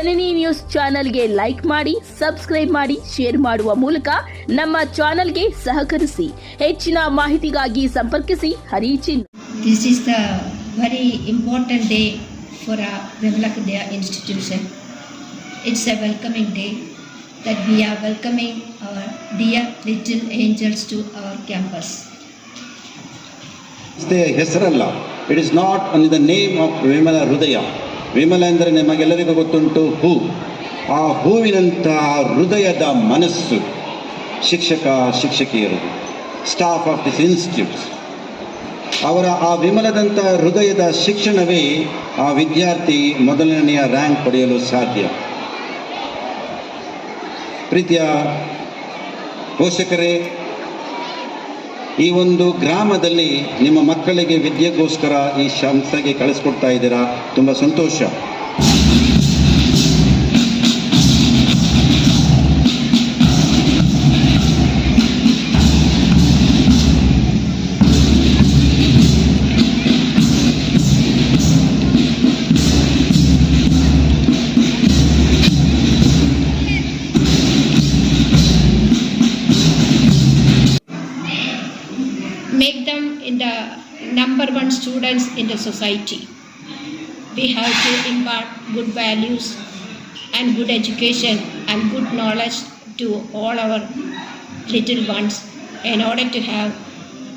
ಜನನಿ news ಚಾನೆಲ್ಗೆ like ಮಾಡಿ subscribe ಮಾಡಿ ಶೇರ್ ಮಾಡುವ ಮೂಲಕ ನಮ್ಮ ಚಾನೆಲ್ಗೆ ಸಹಕರಿಸಿ ಹೆಚ್ಚಿನ ಮಾಹಿತಿಗಾಗಿ ಸಂಪರ್ಕಿಸಿ ಹರಿಚಿನ್ This is the very important day for our Vimalakadya institution. It's a welcoming day that we are welcoming our dear little angels to our campus. ಸಂಸ್ಥೆಯ ಹೆಸರಲ್ಲ it is not on the name of Vimala Hrudaya Vimala ಎಂದರೆ ನಿಮಗೆಲ್ಲರಿಗೂ ಗೊತ್ತುಂಟು ಹೂ. ಆ ಹೂವಿನಂತಹ ಹೃದಯದ ಮನಸ್ಸು ಶಿಕ್ಷಕ, ಶಿಕ್ಷಕಿಯರು staff of this institutes ಅವರ ಆ ವಿಮಲದಂಥ ಹೃದಯದ ಶಿಕ್ಷಣವೇ ಆ ವಿದ್ಯಾರ್ಥಿ ಮೊದಲನೆಯ ರ್ಯಾಂಕ್ ಪಡೆಯಲು ಸಾಧ್ಯ. ಪ್ರೀತಿಯ ಪೋಷಕರೇ ಈ ಒಂದು ಗ್ರಾಮದಲ್ಲಿ ನಿಮ್ಮ ಮಕ್ಕಳಿಗೆ ವಿದ್ಯೆಗೋಸ್ಕರ ಈ ಸಂಸ್ಥೆಗೆ ಕಳಿಸ್ಕೊಡ್ತಾ ಇದ್ದೀರಾ? ತುಂಬ ಸಂತೋಷ. one students in the society. We have to impart good values and good education and good knowledge to all our little ones in order to have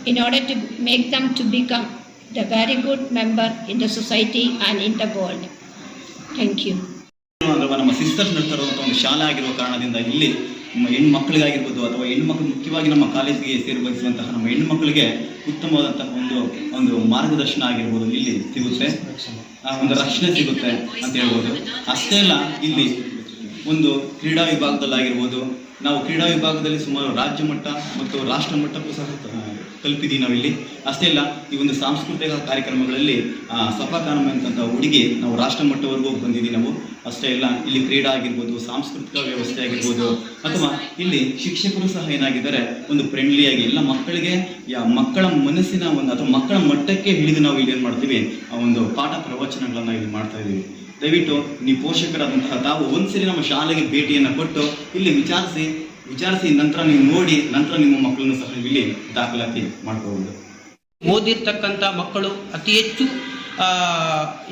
in order to make them to become the very good member in the society and in the world. Thank you. ಅಂದ್ರೆ ನಮ್ಮ sisters ನಡೆಸಿರುವಂಥ ಒಂದು ಶಾಲೆ ಆಗಿರುವ ಕಾರಣದಿಂದ ಇಲ್ಲಿ ನಮ್ಮ ಹೆಣ್ಣು ಮಕ್ಕಳಿಗಾಗಿರ್ಬೋದು ಅಥವಾ ಹೆಣ್ಣು ಮಕ್ಕಳು ಮುಖ್ಯವಾಗಿ ನಮ್ಮ ಕಾಲೇಜಿಗೆ ಸೇರ್ಪಡಿಸುವಂತಹ ನಮ್ಮ ಹೆಣ್ಣು ಮಕ್ಕಳಿಗೆ ಉತ್ತಮವಾದಂತಹ ಒಂದು ಒಂದು ಮಾರ್ಗದರ್ಶನ ಆಗಿರ್ಬೋದು ಇಲ್ಲಿ ಸಿಗುತ್ತೆ. ಒಂದು ರಕ್ಷಣೆ ಸಿಗುತ್ತೆ ಅಂತ ಹೇಳ್ಬೋದು. ಅಷ್ಟೇ ಅಲ್ಲ, ಇಲ್ಲಿ ಒಂದು ಕ್ರೀಡಾ ವಿಭಾಗದಲ್ಲಾಗಿರ್ಬೋದು. ನಾವು ಕ್ರೀಡಾ ವಿಭಾಗದಲ್ಲಿ ಸುಮಾರು ರಾಜ್ಯ ಮಟ್ಟ ಮತ್ತು ರಾಷ್ಟ್ರ ಮಟ್ಟಕ್ಕೂ ಸಹ ತಲುಪಿದ್ದೀವಿ ನಾವಿಲ್ಲಿ. ಅಷ್ಟೇ ಅಲ್ಲ, ಈ ಒಂದು ಸಾಂಸ್ಕೃತಿಕ ಕಾರ್ಯಕ್ರಮಗಳಲ್ಲಿ ಸಫಾಕಾನಮ್ ಉಡುಗೆ ಹುಡುಗಿ ನಾವು ರಾಷ್ಟ್ರ ಮಟ್ಟವರೆಗೂ ಬಂದಿದ್ದೀವಿ ನಾವು. ಅಷ್ಟೇ ಇಲ್ಲ ಇಲ್ಲಿ ಕ್ರೀಡಾ ಆಗಿರ್ಬೋದು, ಸಾಂಸ್ಕೃತಿಕ ವ್ಯವಸ್ಥೆ ಆಗಿರ್ಬೋದು, ಅಥವಾ ಇಲ್ಲಿ ಶಿಕ್ಷಕರು ಸಹ ಏನಾಗಿದ್ದಾರೆ, ಒಂದು ಫ್ರೆಂಡ್ಲಿಯಾಗಿ ಎಲ್ಲ ಮಕ್ಕಳಿಗೆ, ಯಾ, ಮಕ್ಕಳ ಮನಸ್ಸಿನ ಒಂದು, ಅಥವಾ ಮಕ್ಕಳ ಮಟ್ಟಕ್ಕೆ ಹಿಡಿದು ನಾವು ಇಲ್ಲಿ ಏನು ಮಾಡ್ತೀವಿ, ಆ ಒಂದು ಪಾಠ ಪ್ರವಚನಗಳನ್ನು ಇಲ್ಲಿ ಮಾಡ್ತಾ ಇದ್ದೀವಿ. ದಯವಿಟ್ಟು, ನೀವು ಪೋಷಕರಾದಂತಹ ತಾವು ಒಂದ್ಸರಿ ನಮ್ಮ ಶಾಲೆಗೆ ಭೇಟಿಯನ್ನು ಕೊಟ್ಟು, ಇಲ್ಲಿ ವಿಚಾರಿಸಿ ವಿಚಾರಿಸಿ, ನಂತರ ನೀವು ನೋಡಿ, ನಂತರ ನಿಮ್ಮ ಮಕ್ಕಳನ್ನು ಸಹ ಇಲ್ಲಿ ದಾಖಲಾತಿ ಮಾಡ್ಕೋಬಹುದು ಓದಿರ್ತಕ್ಕಂಥ ಮಕ್ಕಳು ಅತಿ ಹೆಚ್ಚು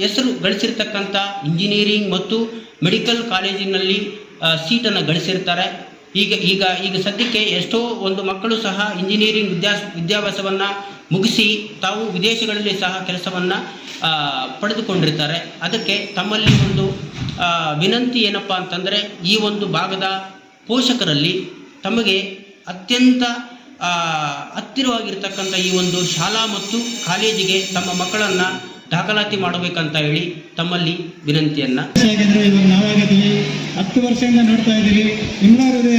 ಹೆಸರು ಗಳಿಸಿರ್ತಕ್ಕಂಥ ಇಂಜಿನಿಯರಿಂಗ್ ಮತ್ತು ಮೆಡಿಕಲ್ ಕಾಲೇಜಿನಲ್ಲಿ ಸೀಟನ್ನು ಗಳಿಸಿರ್ತಾರೆ. ಈಗ ಈಗ ಈಗ ಸದ್ಯಕ್ಕೆ ಎಷ್ಟೋ ಒಂದು ಮಕ್ಕಳು ಸಹ ಇಂಜಿನಿಯರಿಂಗ್ ವಿದ್ಯಾ ವಿದ್ಯಾಭ್ಯಾಸವನ್ನು ಮುಗಿಸಿ ತಾವು ವಿದೇಶಗಳಲ್ಲಿ ಸಹ ಕೆಲಸವನ್ನು ಪಡೆದುಕೊಂಡಿರ್ತಾರೆ. ಅದಕ್ಕೆ ತಮ್ಮಲ್ಲಿ ಒಂದು ವಿನಂತಿ ಏನಪ್ಪ ಅಂತಂದರೆ, ಈ ಒಂದು ಭಾಗದ ಪೋಷಕರಲ್ಲಿ ತಮಗೆ ಅತ್ಯಂತ ಹತ್ತಿರವಾಗಿರ್ತಕ್ಕಂಥ ಈ ಒಂದು ಶಾಲಾ ಮತ್ತು ಕಾಲೇಜಿಗೆ ತಮ್ಮ ಮಕ್ಕಳನ್ನು ದಾಖಲಾತಿ ಮಾಡಬೇಕಂತ ಹೇಳಿ ತಮ್ಮಲ್ಲಿ ವಿನಂತಿಯನ್ನು. ನಾವಾಗಿದ್ದೀವಿ ಹತ್ತು ವರ್ಷದಿಂದ ನೋಡ್ತಾ ಇದ್ದೀವಿ. ಇನ್ನೂ ಅಂದರೆ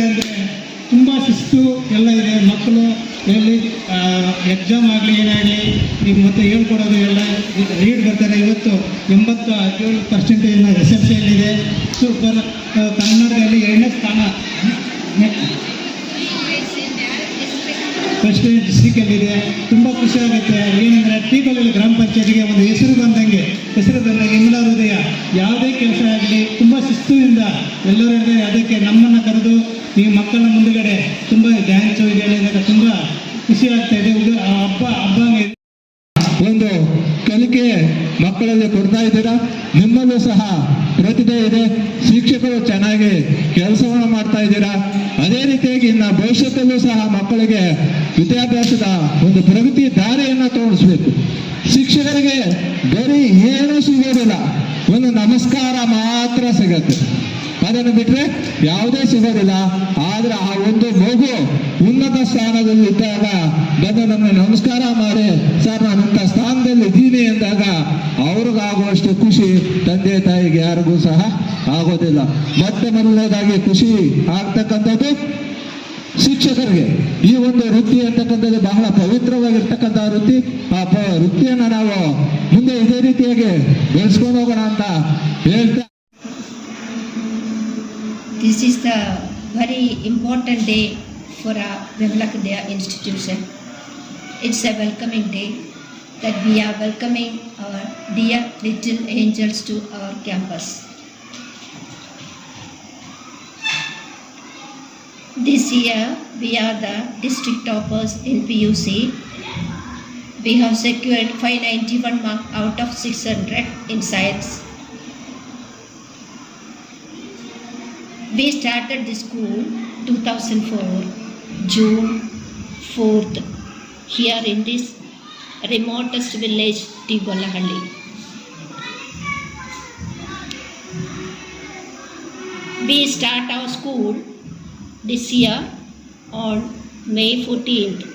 ತುಂಬ ಶಿಸ್ತು ಎಲ್ಲ ಇದೆ. ಮಕ್ಕಳು ಎಲ್ಲಿ ಎಕ್ಸಾಮ್ ಆಗಲಿ ಏನಾಗಲಿ, ಈಗ ಮತ್ತೆ ಹೇಳ್ಕೊಡೋದು ಎಲ್ಲ ರೀಡ್ ಬರ್ತಾರೆ ಇವತ್ತು, ಎಂಬತ್ತು ಏಳು ಪರ್ಸೆಂಟೇಜ್ನ ಸಿಯಲ್ಲಿದೆ ಸೂಪರ್ ಕನ್ನಡದಲ್ಲಿ ಎರಡನೇ ಸ್ಥಾನ. ಫಸ್ಟ್ ಡಿಸ್ಟಿಕಲ್ಲಿದೆ ತುಂಬ ಖುಷಿ ಆಗುತ್ತೆ. ಏನಂದರೆ ಟೀಕಲ್ಲಿ ಗ್ರಾಮ ಪಂಚಾಯತಿಗೆ ಒಂದು ಹೆಸರು ಬಂದಂಗೆ ಹೆಸರು ಬಂದಂಗೆ ಎಲ್ಲ ಹೃದಯ. ಯಾವುದೇ ಕೆಲಸ ಆಗಲಿ, ತುಂಬ ಶಿಸ್ತುವಿಂದ ಎಲ್ಲರೂ ಅದಕ್ಕೆ ನಮ್ಮನ್ನು ಕರೆದು, ಈ ಮಕ್ಕಳ ಮುಂದುಗಡೆ, ತುಂಬ ಡ್ಯಾನ್ಸು ಇದೆಲ್ಲ ಹಬ್ಬ ಒಂದು ಕಲಿಕೆ ಮಕ್ಕಳಲ್ಲಿ ಕೊಡ್ತಾ ಇದ್ದೀರಾ? ನಿಮ್ಮಲ್ಲೂ ಸಹ ಪ್ರತಿಭೆ ಇದೆ, ಶಿಕ್ಷಕರು ಚೆನ್ನಾಗಿ ಕೆಲಸವನ್ನು ಮಾಡ್ತಾ ಇದ್ದೀರಾ? ಅದೇ ರೀತಿಯಾಗಿ ಇನ್ನ ಭವಿಷ್ಯದಲ್ಲೂ ಸಹ ಮಕ್ಕಳಿಗೆ ವಿದ್ಯಾಭ್ಯಾಸದ ಒಂದು ಪ್ರಗತಿ ದಾರಿಯನ್ನು ತೋರಿಸ್ಬೇಕು. ಶಿಕ್ಷಕರಿಗೆ ಬರೀ ಏನೂ ಸಿಗೋದಿಲ್ಲ, ಒಂದು ನಮಸ್ಕಾರ ಮಾತ್ರ ಸಿಗತ್ತೆ. ಅದನ್ನು ಬಿಟ್ಟರೆ ಯಾವುದೇ ಸಿಗೋದಿಲ್ಲ ಆದ್ರೆ ಆ ಒಂದು ಮಗು ಉನ್ನತ ಸ್ಥಾನದಲ್ಲಿ ಇದ್ದಾಗ ಬಂದು ನಮಸ್ಕಾರ ಮಾಡಿ, ಸರ್, ನಾನು ಇಂಥ ಸ್ಥಾನದಲ್ಲಿ ಇದ್ದೀನಿ ಎಂದಾಗ ಅವ್ರಿಗಾಗುವಷ್ಟು ಖುಷಿ ತಂದೆ ತಾಯಿಗೆ ಯಾರಿಗೂ ಸಹ ಆಗೋದಿಲ್ಲ. ಮತ್ತೆ ಮೊದಲನೇದಾಗಿ ಖುಷಿ ಆಗ್ತಕ್ಕಂಥದ್ದು ಶಿಕ್ಷಕರಿಗೆ. ಈ ಒಂದು ವೃತ್ತಿ ಅಂತಕ್ಕಂಥದ್ದು ಬಹಳ ಪವಿತ್ರವಾಗಿರ್ತಕ್ಕಂಥ ವೃತ್ತಿ. ಆ ವೃತ್ತಿಯನ್ನು ನಾವು ಮುಂದೆ ಇದೇ ರೀತಿಯಾಗಿ ಬೆಳೆಸ್ಕೊಂಡು ಹೋಗೋಣ ಅಂತ ಹೇಳ್ತಾ this is the very important day for our Vimlak Daya institution. It's a welcoming day that we are welcoming our dear little angels to our campus. This year we are the district toppers in PUC. We have secured 591 marks out of 600 in science We started the school 2004, June 4th, here in this remotest village, Tigolahalli. We start our school this year on May 14th.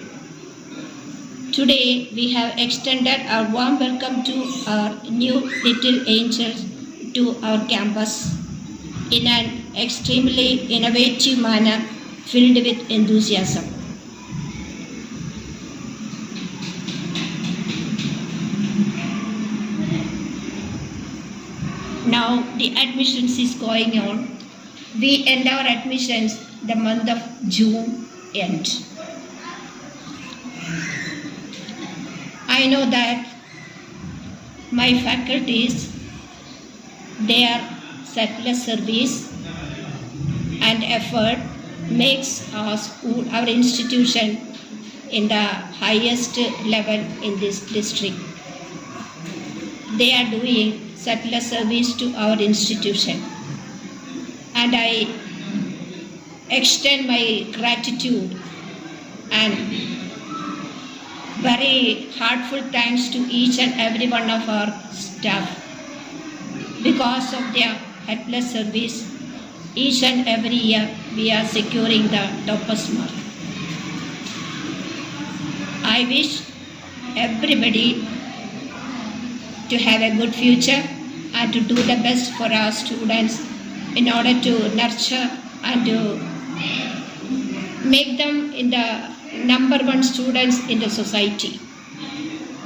Today, we have extended our warm welcome to our new little angels to our campus in an extremely innovative manner filled with enthusiasm. Now, the admissions is going on. We end our admissions the month of June end. I know that my faculties, their selfless service and effort makes our school, our institution in the highest level in this district. They are doing selfless service to our institution. And I extend my gratitude and very heartful thanks to each and every one of our staff. Because of their helpless service, each and every year we are securing the topper's mark. I wish everybody to have a good future and to do the best for our students in order to nurture and to make them in the number one students in the society.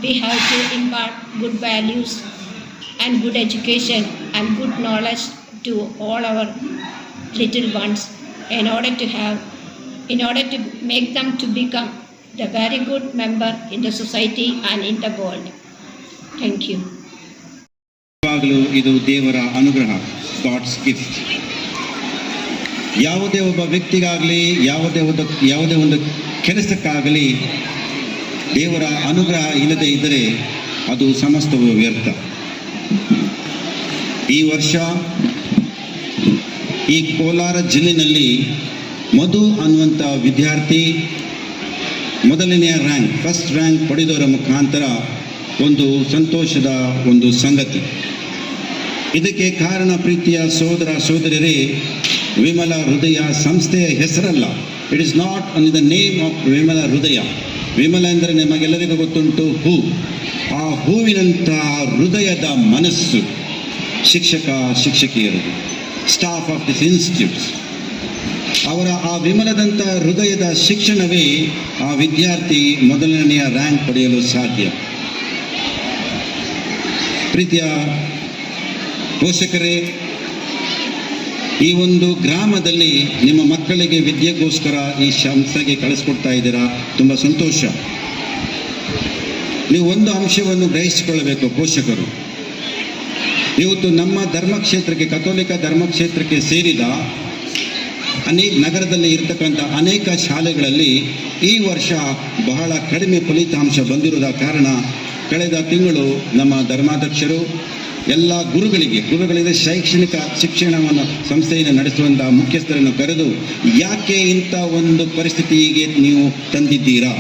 We have to impart good values and good education and good knowledge to all our little ones in order to have in order to make them to become the very good member in the society and in the world. Thank you. ಯಾವಾಗಲೂ ಇದು ದೇವರ ಅನುಗ್ರಹ God's gift ಯಾವುದೇ ಒಬ್ಬ ವ್ಯಕ್ತಿಗಾಗಲಿ ಯಾವುದೇ ಒಂದು ಯಾವುದೇ ಒಂದು ಕೆಲಸಕ್ಕಾಗಲಿ ದೇವರ ಅನುಗ್ರಹ ಇಲ್ಲದೆ ಇದ್ದರೆ ಅದು ಸಮಸ್ತವು ವ್ಯರ್ಥ ಈ ವರ್ಷ ಈ ಕೋಲಾರ ಜಿಲ್ಲೆಯಲ್ಲಿ ಮಧು ಅನ್ನುವಂಥ ವಿದ್ಯಾರ್ಥಿ ಮೊದಲನೆಯ ರ್ಯಾಂಕ್ ಫಸ್ಟ್ ರ್ಯಾಂಕ್ ಪಡೆದವರ ಮುಖಾಂತರ ಒಂದು ಸಂತೋಷದ ಒಂದು ಸಂಗತಿ. ಇದಕ್ಕೆ ಕಾರಣ ಪ್ರೀತಿಯ ಸೋದರ ಸೋದರರೇ ವಿಮಲ ಹೃದಯ ಸಂಸ್ಥೆಯ ಹೆಸರಲ್ಲ. It is not on the name of Vimala Hrudaya. Vimala ಎಂದರೆ ನಿಮಗೆಲ್ಲರಿಗೂ ಗೊತ್ತುಂಟು ಹೂ. ಆ ಹೂವಿನಂತಹ ಹೃದಯದ ಮನಸ್ಸು ಶಿಕ್ಷಕ ಶಿಕ್ಷಕಿಯರು ಸ್ಟಾಫ್ ಆಫ್ ದಿಸ್ ಇನ್ಸ್ಟಿಟ್ಯೂಟ್ ಅವರ ಆ ವಿಮಲದಂಥ ಹೃದಯದ ಶಿಕ್ಷಣವೇ ಆ ವಿದ್ಯಾರ್ಥಿ ಮೊದಲನೆಯ ರ್ಯಾಂಕ್ ಪಡೆಯಲು ಸಾಧ್ಯ. ಪ್ರೀತಿಯ ಪೋಷಕರೇ, ಈ ಒಂದು ಗ್ರಾಮದಲ್ಲಿ ನಿಮ್ಮ ಮಕ್ಕಳಿಗೆ ವಿದ್ಯೆಗೋಸ್ಕರ ಈ ಸಂಸ್ಥೆಗೆ ಕಳಿಸ್ಕೊಡ್ತಾ ಇದ್ದೀರಾ? ತುಂಬ ಸಂತೋಷ. ನೀವು ಒಂದು ಅಂಶವನ್ನು ಗ್ರಹಿಸಿಕೊಳ್ಳಬೇಕು ಪೋಷಕರು. ಇವತ್ತು ನಮ್ಮ ಧರ್ಮಕ್ಷೇತ್ರಕ್ಕೆ, ಕಥೋಲಿಕ ಧರ್ಮಕ್ಷೇತ್ರಕ್ಕೆ ಸೇರಿದ ಅನೇಕ ನಗರದಲ್ಲಿ ಇರತಕ್ಕಂಥ ಅನೇಕ ಶಾಲೆಗಳಲ್ಲಿ ಈ ವರ್ಷ ಬಹಳ ಕಡಿಮೆ ಫಲಿತಾಂಶ ಬಂದಿರೋದ ಕಾರಣ ಕಳೆದ ತಿಂಗಳು ನಮ್ಮ ಧರ್ಮಾಧ್ಯಕ್ಷರು ಎಲ್ಲ ಗುರುಗಳಿಗೆ ಗುರುಗಳಿಗೆ ಶೈಕ್ಷಣಿಕ ಶಿಕ್ಷಣವನ್ನು ಸಂಸ್ಥೆಯನ್ನು ನಡೆಸುವಂತಹ ಮುಖ್ಯಸ್ಥರನ್ನು ಕರೆದು, ಯಾಕೆ ಇಂಥ ಒಂದು ಪರಿಸ್ಥಿತಿಗೆ ನೀವು ತಂದಿದ್ದೀರಾ?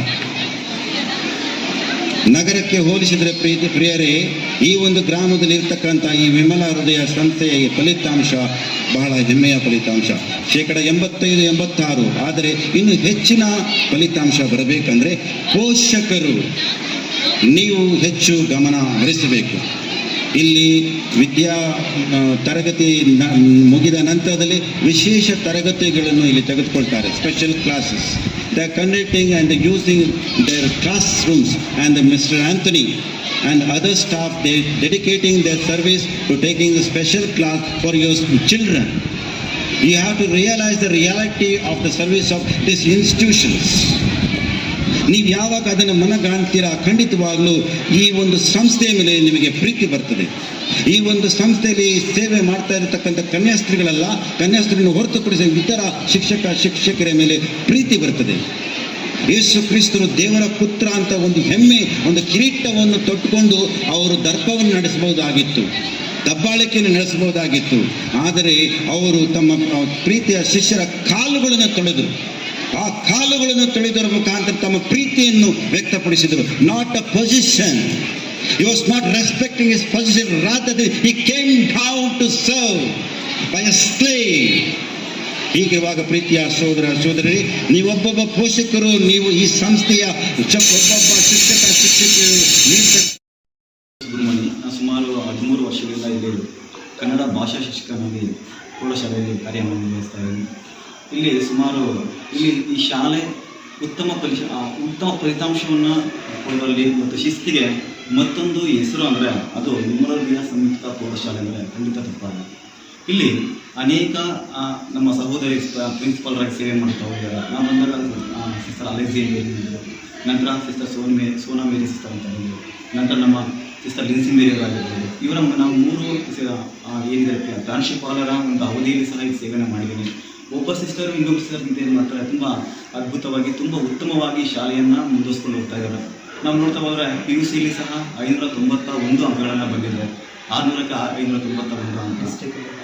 ನಗರಕ್ಕೆ ಹೋಲಿಸಿದರೆ ಪ್ರೀತಿ ಪ್ರಿಯರೇ, ಈ ಒಂದು ಗ್ರಾಮದಲ್ಲಿ ಇರ್ತಕ್ಕಂಥ ಈ ವಿಮಲ ಹೃದಯ ಸಂಸ್ಥೆಯ ಈ ಫಲಿತಾಂಶ ಬಹಳ ಹೆಮ್ಮೆಯ ಫಲಿತಾಂಶ. ಶೇಕಡ ಎಂಬತ್ತೈದು, ಎಂಬತ್ತಾರು. ಆದರೆ ಇನ್ನು ಹೆಚ್ಚಿನ ಫಲಿತಾಂಶ ಬರಬೇಕಂದ್ರೆ ಪೋಷಕರು. ನೀವು ಹೆಚ್ಚು ಗಮನ ಹರಿಸಬೇಕು. ಇಲ್ಲಿ ವಿದ್ಯಾ ತರಗತಿ ಮುಗಿದ ನಂತರದಲ್ಲಿ ವಿಶೇಷ ತರಗತಿಗಳನ್ನು ಇಲ್ಲಿ ತೆಗೆದುಕೊಳ್ತಾರೆ special classes they are conducting and using their class rooms and mister Anthony and other staff they dedicating their service to taking a special class for your children you have to realise the reality of the service of this institutions ನೀವು ಯಾವಾಗ ಅದನ್ನು ಮನಗಾಣ್ತೀರಾ? ಖಂಡಿತವಾಗ್ಲೂ ಈ ಒಂದು ಸಂಸ್ಥೆಯ ಮೇಲೆ ನಿಮಗೆ ಪ್ರೀತಿ ಬರ್ತದೆ. ಈ ಒಂದು ಸಂಸ್ಥೆಯಲ್ಲಿ ಸೇವೆ ಮಾಡ್ತಾ ಇರತಕ್ಕಂಥ ಕನ್ಯಾಸ್ತ್ರೀಗಳೆಲ್ಲ ಕನ್ಯಾಸ್ತ್ರೀಯನ್ನು ಹೊರತುಪಡಿಸಿ ಇತರ ಶಿಕ್ಷಕ, ಶಿಕ್ಷಕರ ಮೇಲೆ ಪ್ರೀತಿ ಬರ್ತದೆ. ಯೇಸು ಕ್ರಿಸ್ತರು ದೇವರ ಪುತ್ರ ಅಂತ ಒಂದು ಹೆಮ್ಮೆ, ಒಂದು ಕಿರೀಟವನ್ನು ತೊಟ್ಟುಕೊಂಡು ಅವರು ದರ್ಪವನ್ನು ನಡೆಸಬಹುದಾಗಿತ್ತು, ದಬ್ಬಾಳಿಕೆಯನ್ನು ನಡೆಸಬಹುದಾಗಿತ್ತು. ಆದರೆ ಅವರು ತಮ್ಮ ಪ್ರೀತಿಯ ಶಿಷ್ಯರ ಕಾಲುಗಳನ್ನು ತೊಳೆದು ಆ ಕಾಲುಗಳನ್ನು ತೊಳೆದರ ಮುಖಾಂತರ ತಮ್ಮ ಪ್ರೀತಿಯನ್ನು ವ್ಯಕ್ತಪಡಿಸಿದರು. Not a position you was not respecting is position rather ಈ he came to serve by a slave. ಹೀಗೆ ಇವಾಗ ಪ್ರೀತಿಯ ಸೋದರ ಸೋದರಿ ನೀವೊಬ್ಬೊಬ್ಬ ಪೋಷಕರು, ನೀವು ಈ ಸಂಸ್ಥೆಯ ಒಬ್ಬೊಬ್ಬ ಶಿಕ್ಷಕ ನಾನು ಸುಮಾರು ಹದಿಮೂರು ವರ್ಷಗಳಿಂದ ಇಲ್ಲಿ ಕನ್ನಡ ಭಾಷಾ ಶಿಕ್ಷಕನಾಗಿ ಪ್ರೌಢಶಾಲೆಯಲ್ಲಿ ಕಾರ್ಯನಿರ್ವಹಿಸ್ತಾ ಇದ್ದೀನಿ. ಇಲ್ಲಿ ಸುಮಾರು ಇಲ್ಲಿ ಈ ಶಾಲೆ ಉತ್ತಮ ಫಲಿಶ ಉತ್ತಮ ಫಲಿತಾಂಶವನ್ನು ಕೊಡುವಲ್ಲಿ ಮತ್ತು ಶಿಸ್ತಿಗೆ ಮತ್ತೊಂದು ಹೆಸರು ಅಂದರೆ ಅದು ನಿಮ್ಮರವಿಯ ಸಂಯುಕ್ತ ಪ್ರೌಢಶಾಲೆ ಅಂದರೆ ಖಂಡಿತ ತಪ್ಪಾಗ ಇಲ್ಲಿ ಅನೇಕ ನಮ್ಮ ಸಹೋದರಿ ಪ್ರಿನ್ಸಿಪಾಲ್ರಾಗಿ ಸೇವೆ ಮಾಡ್ತಾ ಹೋಗಿದ್ದಾರೆ ನಾವು ಬಂದಾಗ ಸಿಸ್ಟರ್ ಅಲೆಕ್ಸಿಯಲ್ಲಿ ನಂತರ ಸಿಸ್ಟರ್ ಸೋನ್ ಮೇ, ಸೋನಾ ಮೇರಿ ಸಿಸ್ಟರ್ ಅಂತ ಬಂದರು ನಂತರ ನಮ್ಮ ಸಿಸ್ಟರ್ ಲಿನ್ಸಿ ಮೇರಿ ಆಗಿರ್ಬೋದು ಇವರ ನಾವು ಮೂರು ಏನಿದೆ ಪ್ರ- ಪ್ರಾಂಶುಪಾಲರ ಒಂದು ಅವಧಿಯಲ್ಲಿ ಸಹ ಈ ಸೇವೆಯನ್ನು ಮಾಡಿದ್ದೀನಿ. ಒಬ್ಬ ಸಿಸ್ಟರು ಇನ್ನೊಬ್ಬ ಸಿಸ್ಟರ್ ಏನು ಮಾಡ್ತಾರೆ ತುಂಬ ಅದ್ಭುತವಾಗಿ, ತುಂಬ ಉತ್ತಮವಾಗಿ ಶಾಲೆಯನ್ನು ಮುಂದುವರಿಸ್ಕೊಂಡು ಹೋಗ್ತಾ ಇದ್ದಾರೆ. ನಾವು ನೋಡ್ತಾ ಹೋದರೆ ಪಿ ಯು ಸಿಲಿ ಸಹ ಐನೂರ ತೊಂಬತ್ತ ಒಂದು ಅಂಕಗಳನ್ನು ಬಂದಿದೆ. ಆರುನೂರಕ್ಕೆ ಐನೂರ ತೊಂಬತ್ತ ಒಂದು ಅಂಕ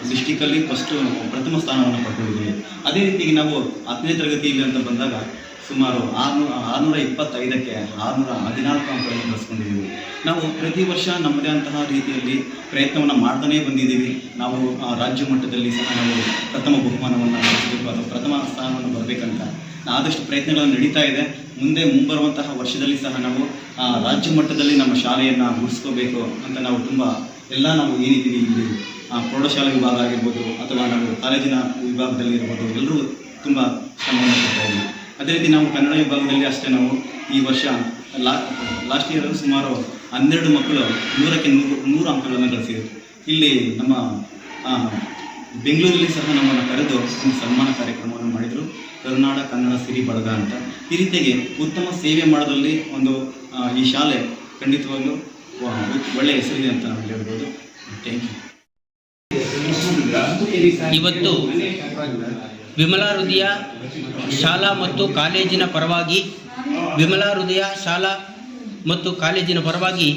ಡಿಸ್ಟಿಕಲ್ಲಿ ಫಸ್ಟ್ ಪ್ರಥಮ ಸ್ಥಾನವನ್ನು ಪಡ್ಕೊಂಡಿದ್ದೀವಿ. ಅದೇ ರೀತಿಯಾಗಿ ನಾವು ಹತ್ತನೇ ತರಗತಿಯಲ್ಲಿ ಅಂತ ಬಂದಾಗ ಸುಮಾರು ಆರುನೂರ ಆರುನೂರ ಇಪ್ಪತ್ತೈದಕ್ಕೆ ಆರುನೂರ ಹದಿನಾಲ್ಕು ಅಂಕಗಳನ್ನು ಬಳಸ್ಕೊಂಡಿದ್ದೀವಿ ನಾವು ಪ್ರತಿ ವರ್ಷ ನಮ್ಮದೇ ಅಂತಹ ರೀತಿಯಲ್ಲಿ ಪ್ರಯತ್ನವನ್ನು ಮಾಡ್ತಾನೇ ಬಂದಿದ್ದೀವಿ. ನಾವು ರಾಜ್ಯ ಮಟ್ಟದಲ್ಲಿ ಸಹ ನಾವು ಪ್ರಥಮ ಬಹುಮಾನವನ್ನು ಗಳಿಸಬೇಕು. ಅಥವಾ ಪ್ರಥಮ ಸ್ಥಾನವನ್ನು ಬರಬೇಕಂತ ಆದಷ್ಟು ಪ್ರಯತ್ನಗಳನ್ನು ನಡೀತಾ ಇದೆ. ಮುಂದೆ ಮುಂಬರುವಂತಹ ವರ್ಷದಲ್ಲಿ ಸಹ ನಾವು ರಾಜ್ಯ ಮಟ್ಟದಲ್ಲಿ ನಮ್ಮ ಶಾಲೆಯನ್ನು ಮುಗಿಸ್ಕೋಬೇಕು ಅಂತ ನಾವು ತುಂಬ ಎಲ್ಲ ನಾವು ಏನಿದ್ದೀವಿ ಇಲ್ಲಿ ಪ್ರೌಢಶಾಲಾ ವಿಭಾಗ ಆಗಿರ್ಬೋದು ಅಥವಾ ನಾವು ಕಾಲೇಜಿನ ವಿಭಾಗದಲ್ಲಿ ಇರ್ಬೋದು ಎಲ್ಲರೂ ತುಂಬ ಶ್ರಮವನ್ನು ಅದೇ ರೀತಿ ನಾವು ಕನ್ನಡ ವಿಭಾಗದಲ್ಲಿ ಅಷ್ಟೇ ನಾವು ಈ ವರ್ಷ ಲಾಸ್ಟ್ ಇಯರ್ ಸುಮಾರು ಹನ್ನೆರಡು ಮಕ್ಕಳು ನೂರಕ್ಕೆ ನೂರು ನೂರು ಅಂಕಗಳನ್ನು ಗಳಿಸಿದರು. ಇಲ್ಲಿ ನಮ್ಮ ಬೆಂಗಳೂರಲ್ಲಿ ಸಹ ನಮ್ಮನ್ನು ಕರೆದು ಒಂದು ಸನ್ಮಾನ ಕಾರ್ಯಕ್ರಮವನ್ನು ಮಾಡಿದರು. ಕರುನಾಡ ಕನ್ನಡ ಸಿರಿ ಬಳಗ ಅಂತ. ಈ ರೀತಿಯಾಗಿ ಉತ್ತಮ ಸೇವೆ ಮಾಡೋದರಲ್ಲಿ ಒಂದು ಈ ಶಾಲೆ ಖಂಡಿತವಾಗ್ಲೂ ಒಳ್ಳೆ ಒಳ್ಳೆಯ ಹೆಸರಿದೆ ಅಂತ ನಾವು ಹೇಳ್ಬೋದು. ಥ್ಯಾಂಕ್ ಯು ಇವತ್ತು ವಿಮಲಾ ಹೃದಯ ಶಾಲಾ ಮತ್ತು ಕಾಲೇಜಿನ ಪರವಾಗಿ, ವಿಮಲಾ ಹೃದಯ ಶಾಲಾ ಮತ್ತು ಕಾಲೇಜಿನ ಪರವಾಗಿ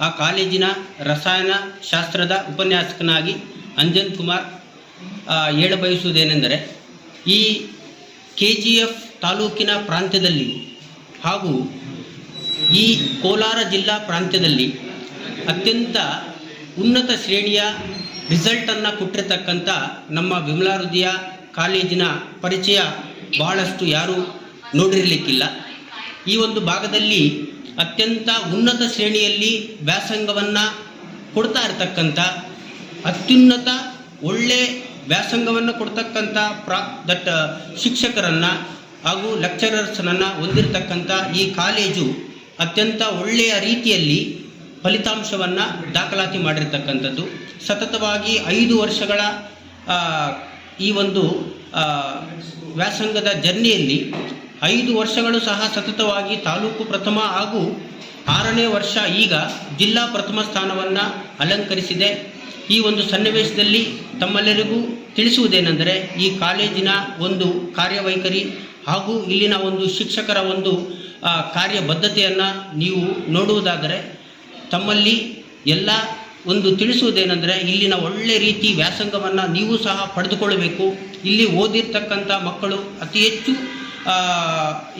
ಆ ಕಾಲೇಜಿನ ರಸಾಯನ ಶಾಸ್ತ್ರದ ಉಪನ್ಯಾಸಕನಾಗಿ ಅಂಜನ್ ಕುಮಾರ್ ಹೇಳಬಯಸುವುದೇನೆಂದರೆ ಹೇಳ ಬಯಸುವುದೇನೆಂದರೆ ಈ ಕೆ ಜಿ ಎಫ್ ತಾಲೂಕಿನ ಪ್ರಾಂತ್ಯದಲ್ಲಿ ಹಾಗೂ ಈ ಕೋಲಾರ ಜಿಲ್ಲಾ ಪ್ರಾಂತ್ಯದಲ್ಲಿ ಅತ್ಯಂತ ಉನ್ನತ ಶ್ರೇಣಿಯ ರಿಸಲ್ಟನ್ನು ಕೊಟ್ಟಿರತಕ್ಕಂಥ ನಮ್ಮ ವಿಮಲಾ ಹೃದಯ ಕಾಲೇಜಿನ ಪರಿಚಯ ಬಹಳಷ್ಟು ಯಾರೂ ನೋಡಿರಲಿಕ್ಕಿಲ್ಲ. ಈ ಒಂದು ಭಾಗದಲ್ಲಿ ಅತ್ಯಂತ ಉನ್ನತ ಶ್ರೇಣಿಯಲ್ಲಿ ವ್ಯಾಸಂಗವನ್ನು ಕೊಡ್ತಾ ಇರತಕ್ಕಂಥ ಅತ್ಯುನ್ನತ ಒಳ್ಳೆ ವ್ಯಾಸಂಗವನ್ನು ಕೊಡ್ತಕ್ಕಂಥ ಪ್ರಾ ದಟ್ ಶಿಕ್ಷಕರನ್ನು ಹಾಗೂ ಲೆಕ್ಚರರ್ಸ್ನನ್ನು ಹೊಂದಿರತಕ್ಕಂಥ ಈ ಕಾಲೇಜು ಅತ್ಯಂತ ಒಳ್ಳೆಯ ರೀತಿಯಲ್ಲಿ ಫಲಿತಾಂಶವನ್ನು ದಾಖಲಾತಿ ಮಾಡಿರ್ತಕ್ಕಂಥದ್ದು. ಸತತವಾಗಿ ಐದು ವರ್ಷಗಳ ಈ ಒಂದು ವ್ಯಾಸಂಗದ ಜರ್ನಿಯಲ್ಲಿ ಐದು ವರ್ಷಗಳು ಸಹ ಸತತವಾಗಿ ತಾಲೂಕು ಪ್ರಥಮ ಹಾಗೂ ಆರನೇ ವರ್ಷ ಈಗ ಜಿಲ್ಲಾ ಪ್ರಥಮ ಸ್ಥಾನವನ್ನು ಅಲಂಕರಿಸಿದೆ. ಈ ಒಂದು ಸನ್ನಿವೇಶದಲ್ಲಿ ತಮ್ಮೆಲ್ಲರಿಗೂ ತಿಳಿಸುವುದೇನೆಂದರೆ ಈ ಕಾಲೇಜಿನ ಒಂದು ಕಾರ್ಯವೈಖರಿ ಹಾಗೂ ಇಲ್ಲಿನ ಒಂದು ಶಿಕ್ಷಕರ ಒಂದು ಕಾರ್ಯಬದ್ಧತೆಯನ್ನು ನೀವು ನೋಡುವುದಾದರೆ ತಮ್ಮಲ್ಲಿ ಎಲ್ಲ ಒಂದು ತಿಳಿಸುವುದೇನೆಂದರೆ ಇಲ್ಲಿನ ಒಳ್ಳೆ ರೀತಿ ವ್ಯಾಸಂಗವನ್ನು ನೀವು ಸಹ ಪಡೆದುಕೊಳ್ಳಬೇಕು. ಇಲ್ಲಿ ಓದಿರ್ತಕ್ಕಂಥ ಮಕ್ಕಳು ಅತಿ ಹೆಚ್ಚು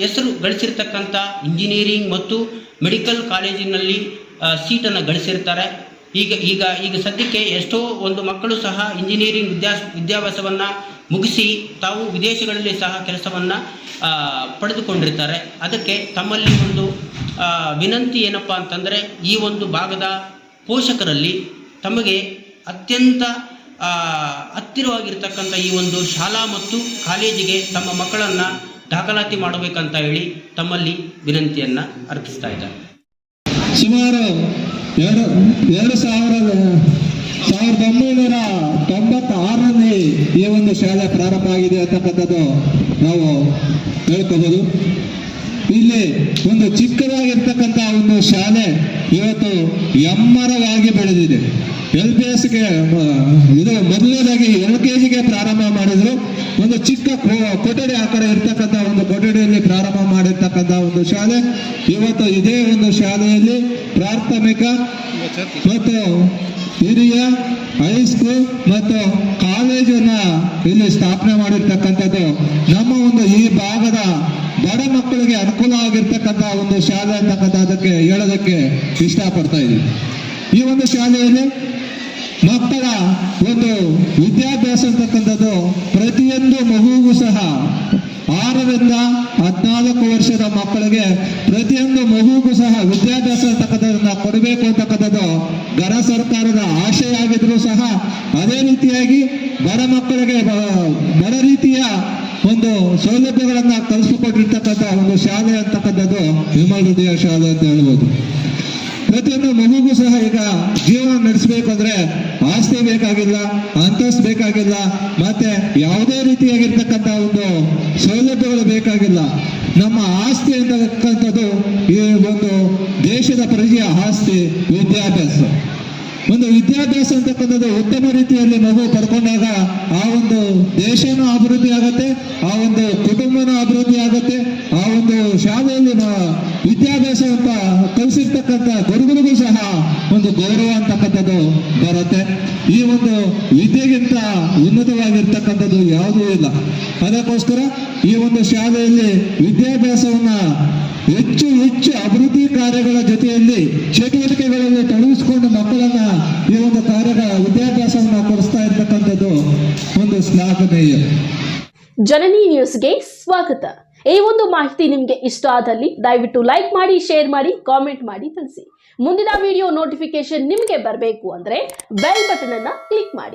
ಹೆಸರು ಗಳಿಸಿರ್ತಕ್ಕಂಥ ಇಂಜಿನಿಯರಿಂಗ್ ಮತ್ತು ಮೆಡಿಕಲ್ ಕಾಲೇಜಿನಲ್ಲಿ ಸೀಟನ್ನು ಗಳಿಸಿರ್ತಾರೆ. ಈಗ ಈಗ ಈಗ ಸದ್ಯಕ್ಕೆ ಎಷ್ಟೋ ಒಂದು ಮಕ್ಕಳು ಸಹ ಇಂಜಿನಿಯರಿಂಗ್ ವಿದ್ಯಾ, ವಿದ್ಯಾಭ್ಯಾಸವನ್ನು ಮುಗಿಸಿ ತಾವು ವಿದೇಶಗಳಲ್ಲಿ ಸಹ ಕೆಲಸವನ್ನು ಪಡೆದುಕೊಂಡಿರ್ತಾರೆ. ಅದಕ್ಕೆ ತಮ್ಮಲ್ಲಿ ಒಂದು ವಿನಂತಿ ಏನಪ್ಪ ಅಂತಂದರೆ ಈ ಒಂದು ಭಾಗದ ಪೋಷಕರಲ್ಲಿ ತಮಗೆ ಅತ್ಯಂತ ಹತ್ತಿರವಾಗಿರ್ತಕ್ಕಂಥ ಈ ಒಂದು ಶಾಲಾ ಮತ್ತು ಕಾಲೇಜಿಗೆ ತಮ್ಮ ಮಕ್ಕಳನ್ನು ದಾಖಲಾತಿ ಮಾಡಬೇಕಂತ ಹೇಳಿ ತಮ್ಮಲ್ಲಿ ವಿನಂತಿಯನ್ನು ಅರ್ಪಿಸ್ತಾ ಇದ್ದಾರೆ. ಸುಮಾರು ಎರಡು ಎರಡು ಸಾವಿರದ ಸಾವಿರದ ಒಂಬೈನೂರ ತೊಂಬತ್ತಾರರಲ್ಲಿ ಈ ಒಂದು ಶಾಲೆ ಪ್ರಾರಂಭ ಆಗಿದೆ ಅಂತಕ್ಕಂಥದ್ದು ನಾವು ಹೇಳ್ಕೋಬೋದು ಇಲ್ಲಿ ಒಂದು ಚಿಕ್ಕದಾಗಿರ್ತಕ್ಕಂಥ ಒಂದು ಶಾಲೆ ಇವತ್ತು ಎಮ್ಮರವಾಗಿ ಬೆಳೆದಿದೆ. ಎಲ್ ಪಿ ಎಸ್ಗೆ ಇದು ಮೊದಲನೇದಾಗಿ ಎಲ್ ಕೆ ಜಿಗೆ ಪ್ರಾರಂಭ ಮಾಡಿದ್ರು. ಒಂದು ಚಿಕ್ಕ ಕೊಠಡಿ ಆ ಕಡೆ ಇರ್ತಕ್ಕಂಥ ಒಂದು ಕೊಠಡಿಯಲ್ಲಿ ಪ್ರಾರಂಭ ಮಾಡಿರ್ತಕ್ಕಂಥ ಒಂದು ಶಾಲೆ. ಇವತ್ತು ಇದೇ ಒಂದು ಶಾಲೆಯಲ್ಲಿ ಪ್ರಾಥಮಿಕ ಮತ್ತು ಹಿರಿಯ ಹೈಸ್ಕೂಲ್ ಮತ್ತು ಕಾಲೇಜನ್ನ ಇಲ್ಲಿ ಸ್ಥಾಪನೆ ಮಾಡಿರ್ತಕ್ಕಂಥದ್ದು. ನಮ್ಮ ಒಂದು ಈ ಭಾಗದ ಬಡ ಮಕ್ಕಳಿಗೆ ಅನುಕೂಲ ಆಗಿರ್ತಕ್ಕಂಥ ಒಂದು ಶಾಲೆ ಅಂತಕ್ಕಂಥ ಅದಕ್ಕೆ ಹೇಳೋದಕ್ಕೆ ಇಷ್ಟಪಡ್ತಾ ಇದ್ದೀವಿ ಈ ಒಂದು ಶಾಲೆಯಲ್ಲಿ ಮಕ್ಕಳ ಒಂದು ವಿದ್ಯಾಭ್ಯಾಸ ಅಂತಕ್ಕಂಥದ್ದು ಪ್ರತಿಯೊಂದು ಮಗುವಿಗೂ ಸಹ ಆರರಿಂದ ಹದಿನಾಲ್ಕು ವರ್ಷದ ಮಕ್ಕಳಿಗೆ ಪ್ರತಿಯೊಂದು ಮಗುಗೂ ಸಹ ವಿದ್ಯಾಭ್ಯಾಸ ತಕ್ಕದನ್ನ ಕೊಡಬೇಕು ಅಂತಕ್ಕಂಥದ್ದು ಗರ ಸರ್ಕಾರದ ಆಶಯ ಆಗಿದ್ರು ಸಹ ಅದೇ ರೀತಿಯಾಗಿ ಬಡ ಮಕ್ಕಳಿಗೆ ಬ- ಬಡ ರೀತಿಯ ಒಂದು ಸೌಲಭ್ಯಗಳನ್ನ ಕಲಿಸಿಕೊಟ್ಟಿರ್ತಕ್ಕಂಥ ಒಂದು ಶಾಲೆ ಅಂತಕ್ಕಂಥದ್ದು ವಿಮಲ್ ಹೃದಯ ಶಾಲೆ ಅಂತ ಹೇಳ್ಬೋದು. ಪ್ರತಿಯೊಂದು ಮಗುಗೂ ಸಹ ಈಗ ಜೀವನ ನಡೆಸಬೇಕು ಅಂದ್ರೆ ಆಸ್ತಿ ಬೇಕಾಗಿಲ್ಲ ಅಂತಸ್ ಬೇಕಾಗಿಲ್ಲ, ಮತ್ತೆ ಯಾವುದೇ ರೀತಿಯಾಗಿರ್ತಕ್ಕಂಥ ಒಂದು ಸೌಲಭ್ಯಗಳು ಬೇಕಾಗಿಲ್ಲ ನಮ್ಮ ಆಸ್ತಿ ಅಂತಕ್ಕಂಥದ್ದು ಈ ಒಂದು ದೇಶದ ಪ್ರಜೆಯ ಆಸ್ತಿ, ವಿದ್ಯಾಭ್ಯಾಸ. ಒಂದು ವಿದ್ಯಾಭ್ಯಾಸ ಅಂತಕ್ಕಂಥದ್ದು ಉತ್ತಮ ರೀತಿಯಲ್ಲಿ ಮಗು ಪಡ್ಕೊಂಡಾಗ ಆ ಒಂದು ದೇಶನೂ ಅಭಿವೃದ್ಧಿ ಆಗುತ್ತೆ, ಆ ಒಂದು ಕುಟುಂಬನೂ ಅಭಿವೃದ್ಧಿ ಆಗುತ್ತೆ, ಆ ಒಂದು ಶಾಲೆಯಲ್ಲಿ ವಿದ್ಯಾಭ್ಯಾಸ ಅಂತ ಕಲಿಸಿರ್ತಕ್ಕಂಥ ಗುರುಗಳಿಗೂ ಸಹ ಒಂದು ಗೌರವ ಅಂತಕ್ಕಂಥದ್ದು ಬರುತ್ತೆ. ಈ ಒಂದು ವಿದ್ಯೆಗಿಂತ ಉನ್ನತವಾಗಿರ್ತಕ್ಕಂಥದ್ದು ಯಾವುದೂ ಇಲ್ಲ. ಅದಕ್ಕೋಸ್ಕರ ಈ ಒಂದು ಶಾಲೆಯಲ್ಲಿ ವಿದ್ಯಾಭ್ಯಾಸವನ್ನ ಹೆಚ್ಚು ಹೆಚ್ಚು ಅಭಿವೃದ್ಧಿ ಕಾರ್ಯಗಳ ಜೊತೆಯಲ್ಲಿ ಚಟುವಟಿಕೆಗಳಲ್ಲಿ ತೊಡಗಿಸಿಕೊಂಡು ಮಕ್ಕಳನ್ನ ಈ ಒಂದು ಕಾರ್ಯಗಳ ವಿದ್ಯಾಭ್ಯಾಸವನ್ನ ಕೊಡಿಸ್ತಾ ಇರ್ತಕ್ಕಂಥದ್ದು ಒಂದು ಶ್ಲಾಘನೀಯ ಜನನಿ ನ್ಯೂಸ್ಗೆ ಸ್ವಾಗತ. ಈ ಒಂದು ಮಾಹಿತಿ ನಿಮಗೆ ಇಷ್ಟ ಆದಲ್ಲಿ ದಯವಿಟ್ಟು ಲೈಕ್ ಮಾಡಿ ಶೇರ್ ಮಾಡಿ ಕಾಮೆಂಟ್ ಮಾಡಿ ತಿಳಿಸಿ. ಮುಂದಿನ ವಿಡಿಯೋ ನೋಟಿಫಿಕೇಶನ್ ನಿಮಗೆ ಬರಬೇಕು ಅಂದರೆ ಬೆಲ್ ಬಟನ್ ಅನ್ನು ಕ್ಲಿಕ್ ಮಾಡಿ.